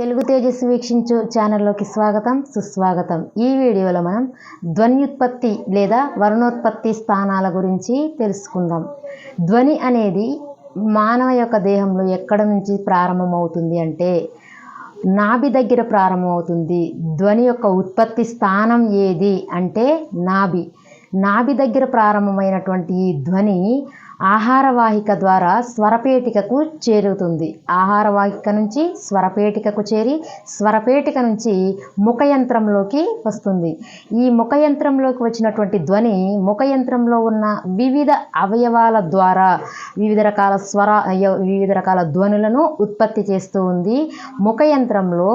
తెలుగు తేజస్సు వీక్షించు ఛానల్లోకి స్వాగతం సుస్వాగతం. ఈ వీడియోలో మనం ధ్వన్యుత్పత్తి లేదా వర్ణోత్పత్తి స్థానాల గురించి తెలుసుకుందాం. ధ్వని అనేది మానవ యొక్క దేహంలో ఎక్కడ నుంచి ప్రారంభమవుతుంది అంటే నాభి దగ్గర ప్రారంభమవుతుంది. ధ్వని యొక్క ఉత్పత్తి స్థానం ఏది అంటే నాభి. నాభి దగ్గర ప్రారంభమైనటువంటి ఈ ధ్వని ఆహారవాహిక ద్వారా స్వరపేటికకు చేరుతుంది. ఆహారవాహిక నుంచి స్వరపేటికకు చేరి స్వరపేటిక నుంచి ముఖయంత్రంలోకి వస్తుంది. ఈ ముఖయంత్రంలోకి వచ్చినటువంటి ధ్వని ముఖయంత్రంలో ఉన్న వివిధ అవయవాల ద్వారా వివిధ రకాల స్వర వివిధ రకాల ధ్వనులను ఉత్పత్తి చేస్తూ ఉంది. ముఖయంత్రంలో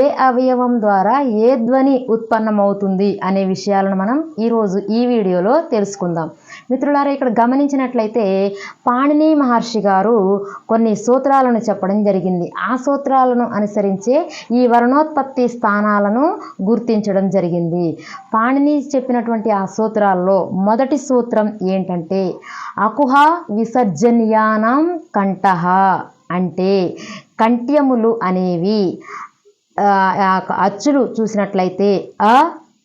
ఏ అవయవం ద్వారా ఏ ధ్వని ఉత్పన్నమవుతుంది అనే విషయాలను మనం ఈరోజు ఈ వీడియోలో తెలుసుకుందాం. మిత్రులారా ఇక్కడ గమనించినట్లయితే పాణిని మహర్షి గారు కొన్ని సూత్రాలను చెప్పడం జరిగింది. ఆ సూత్రాలను అనుసరించే ఈ వర్ణోత్పత్తి స్థానాలను గుర్తించడం జరిగింది. పాణిని చెప్పినటువంటి ఆ సూత్రాల్లో మొదటి సూత్రం ఏంటంటే అకుహ విసర్జనీయానం కంఠః అంటే కంఠ్యములు అనేవి అచ్చులు చూసినట్లయితే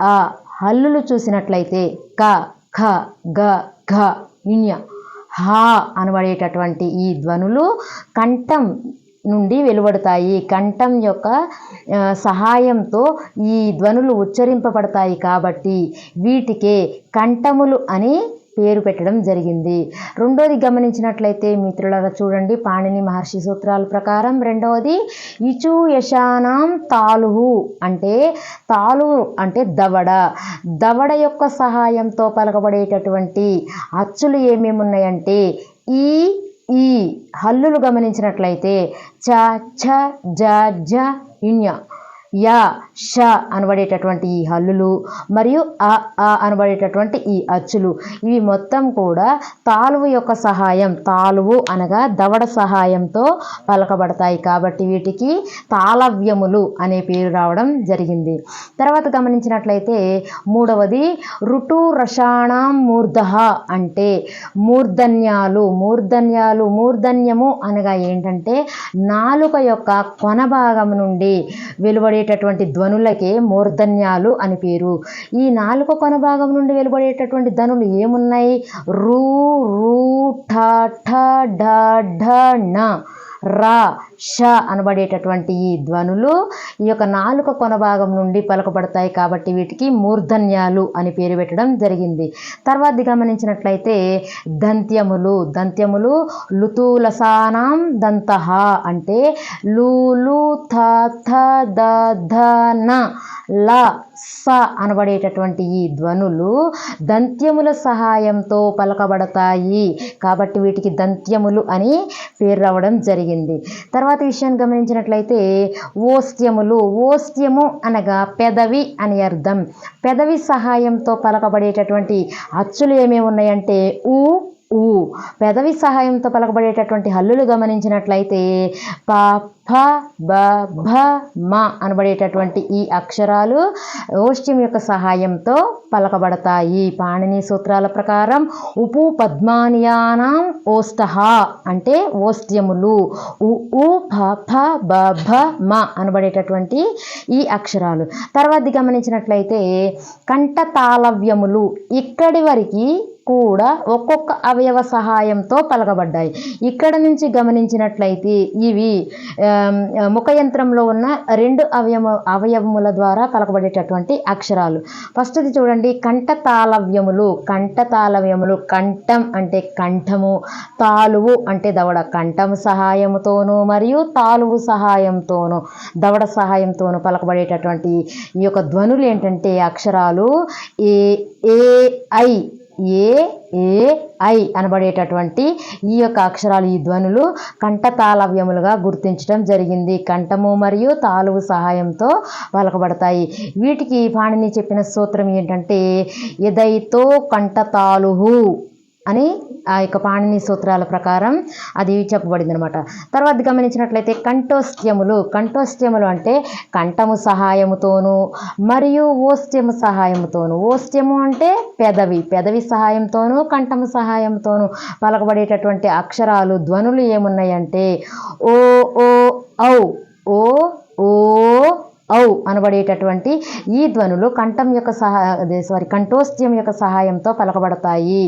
అ హల్లులు చూసినట్లయితే క ఖ గ ఘ ఇణ్య హా అనబడేటటువంటి ఈ ధ్వనులు కంఠం నుండి వెలువడతాయి. కంఠం యొక్క సహాయంతో ఈ ధ్వనులు ఉచ్చరింపబడతాయి కాబట్టి వీటికే కంఠములు అని పేరు పెట్టడం జరిగింది. రెండోది గమనించినట్లయితే మిత్రులారా చూడండి పాణిని మహర్షి సూత్రాల ప్రకారం రెండవది ఇచు యశానాం తాలుహు అంటే తాలువు అంటే దవడ. దవడ యొక్క సహాయంతో పలకబడేటటువంటి అచ్చులు ఏమేమి ఉన్నాయంటే ఈ ఈ హల్లులు గమనించినట్లయితే చ ఛ జ జ ఇణ్య యా ష అనబడేటటువంటి ఈ హల్లులు మరియు అ ఆ అనబడేటటువంటి ఈ అచ్చులు. ఇవి మొత్తం కూడా తాలువు యొక్క సహాయం తాలువు అనగా దవడ సహాయంతో పలకబడతాయి. కాబట్టి వీటికి తాళవ్యములు అనే పేరు రావడం జరిగింది. తర్వాత గమనించినట్లయితే మూడవది ఋటు రషాణం మూర్ధ అంటే మూర్ధన్యాలు. మూర్ధన్యాలు మూర్ధన్యము అనగా ఏంటంటే నాలుక యొక్క కొన భాగం నుండి వెలువడి వెలువడేటటువంటి ధ్వనులకే మూర్ధన్యాలు అని పేరు. ఈ నాలుక కొన భాగం నుండి వెలువడేటటువంటి ధ్వనులు ఏమున్నాయి? రూ రూ ఠ ఠ ఢ ఢ ణ. రా ష అనబడేటటువంటి ఈ ధ్వనులు ఈ యొక్క నాలుక కొన భాగం నుండి పలకబడతాయి కాబట్టి వీటికి మూర్ధన్యాలు అని పేరు పెట్టడం జరిగింది. తర్వాత గమనించినట్లయితే దంత్యములు దంత్యములు లుతులసానాం దంత అంటే లూలు థ థ ద ధ న ల స అనబడేటటువంటి ఈ ధ్వనులు దంత్యముల సహాయంతో పలకబడతాయి కాబట్టి వీటికి దంత్యములు అని పేరు రావడం జరిగింది. తర్వాత విషయాన్ని గమనించినట్లయితే ఓస్త్యములు ఓస్త్యము అనగా పెదవి అని అర్థం. పెదవి సహాయంతో పలకబడేటటువంటి అచ్చులు ఏమేమి ఉన్నాయంటే ఊ ఊ. పెదవి సహాయంతో పలకబడేటటువంటి హల్లులు గమనించినట్లయితే ప ఫ బ భ మ అనబడేటటువంటి ఈ అక్షరాలు ఓష్ట్యం యొక్క సహాయంతో పలకబడతాయి. పాణిని సూత్రాల ప్రకారం ఉపు పద్మానియానం ఓష్టహ అంటే ఓస్ట్యములు ఉ ఉ ఫ ఫ బ భ మ అనబడేటటువంటి ఈ అక్షరాలు. తర్వాత గమనించినట్లయితే కంఠతాళవ్యములు. ఇక్కడి వరకు కూడా ఒక్కొక్క అవయవ సహాయంతో పలకబడ్డాయి. ఇక్కడ నుంచి గమనించినట్లయితే ఇవి ముఖయంత్రంలో ఉన్న రెండు అవయవ అవయవముల ద్వారా పలకబడేటటువంటి అక్షరాలు. ఫస్ట్ది చూడండి కంఠ తాళవ్యములు కంఠ తాళవ్యములు కంఠం అంటే కంఠము తాలువు అంటే దవడ కంఠము సహాయముతోనూ మరియు తాలువు సహాయంతోనూ దవడ సహాయంతోనూ పలకబడేటటువంటి ఈ యొక్క ధ్వనులు ఏంటంటే అక్షరాలు ఏ A I A A I అనబడేటటువంటి ఈ యొక్క అక్షరాలు ఈ ధ్వనులు కంఠతాళవ్యములుగా గుర్తించడం జరిగింది. కంఠము మరియు తాలువు సహాయంతో పలకబడతాయి. వీటికి పాణిని చెప్పిన సూత్రం ఏంటంటే ఎదైతో కంఠతాలుహు అని ఆ యొక్క పాణిని సూత్రాల ప్రకారం అది చెప్పబడింది అనమాట తర్వాత గమనించినట్లయితే కంఠోస్త్యములు కంఠోస్త్యములు అంటే కంఠము సహాయముతోను మరియు ఓస్త్యము సహాయముతోను. ఓస్త్యము అంటే పెదవి పెదవి సహాయంతోను కంఠము సహాయంతోను పలకబడేటటువంటి అక్షరాలు ధ్వనులు ఏమున్నాయంటే ఓ ఓ ఔ ఓ ఓ ఔ అనబడేటటువంటి ఈ ధ్వనులు కంఠం యొక్క సహా సారీ కంఠోస్త్యం యొక్క సహాయంతో పలకబడతాయి.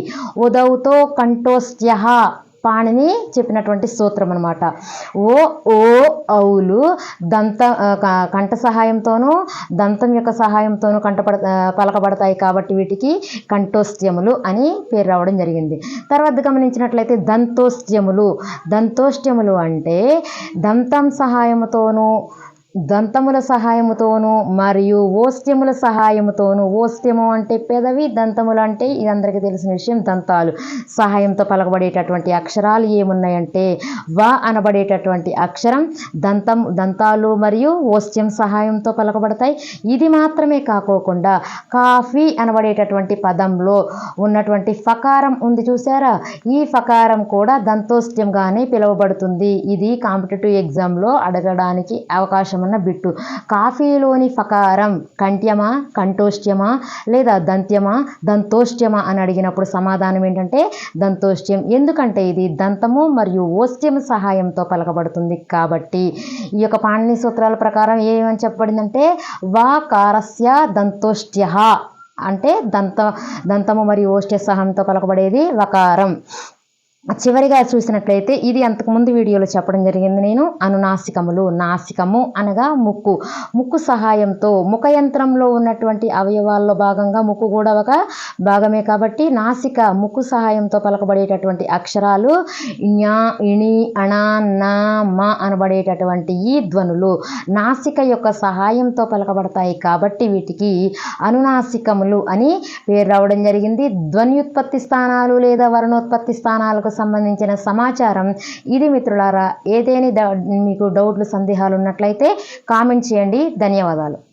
ఉదౌతో కంఠోస్త్య పాణిని చెప్పినటువంటి సూత్రం అనమాట ఓ ఓ ఔలు దంత కంఠ సహాయంతోనూ దంతం యొక్క సహాయంతోనూ కంఠపడ పలకబడతాయి కాబట్టి వీటికి కంఠోస్త్యములు అని పేరు రావడం జరిగింది. తర్వాత గమనించినట్లయితే దంతోస్త్యములు దంతోష్ట్యములు అంటే దంతం సహాయంతోనూ దంతముల సహాయముతోనూ మరియు ఓస్త్యముల సహాయముతోనూ ఓస్త్యము అంటే పెదవి దంతములు అంటే ఇది అందరికీ తెలిసిన విషయం దంతాలు. సహాయంతో పలకబడేటటువంటి అక్షరాలు ఏమున్నాయంటే వ అనబడేటటువంటి అక్షరం దంతం దంతాలు మరియు ఓస్త్యం సహాయంతో పలకబడతాయి. ఇది మాత్రమే కాకోకుండా కాఫీ అనబడేటటువంటి పదంలో ఉన్నటువంటి ఫకారం ఉంది చూసారా ఈ ఫకారం కూడా దంతోస్త్యంగానే పిలువబడుతుంది. ఇది కాంపిటేటివ్ ఎగ్జామ్లో అడగడానికి అవకాశం అన్న బిట్టు. కాఫీలోని ఫకారం కంఠ్యమా కంఠోష్ట్యమా లేదా దంత్యమా దంతోష్ట్యమా అని అడిగినప్పుడు సమాధానం ఏంటంటే దంతోష్ట్యం ఎందుకంటే ఇది దంతము మరియు ఓస్ట్యం సహాయంతో పలకబడుతుంది కాబట్టి. ఈ యొక్క పాణిని సూత్రాల ప్రకారం ఏమని చెప్పబడిందంటే వాకారస్య దంతోష్ట్య అంటే దంత దంతము మరియు ఓష్ట్య సహాయంతో పలకబడేది వకారం. చివరిగా చూసినట్లయితే ఇది అంతకుముందు వీడియోలో చెప్పడం జరిగింది. నేను అనునాసికములు నాసికము అనగా ముక్కు. ముక్కు సహాయంతో ముఖ యంత్రంలో ఉన్నటువంటి అవయవాల్లో భాగంగా ముక్కు కూడా ఒక భాగమే కాబట్టి నాసిక ముక్కు సహాయంతో పలకబడేటటువంటి అక్షరాలు ఞ ఇణి అణ నా మ అనబడేటటువంటి ఈ ధ్వనులు నాసిక యొక్క సహాయంతో పలకబడతాయి కాబట్టి వీటికి అనునాసికములు అని పేరు రావడం జరిగింది. ధ్వన్యుత్పత్తి స్థానాలు లేదా వర్ణోత్పత్తి స్థానాలకు సంబంధించిన సమాచారం. ఇది మిత్రులారా ఏదేని మీకు డౌట్లు సందేహాలు ఉన్నట్లయితే కామెంట్ చేయండి. ధన్యవాదాలు.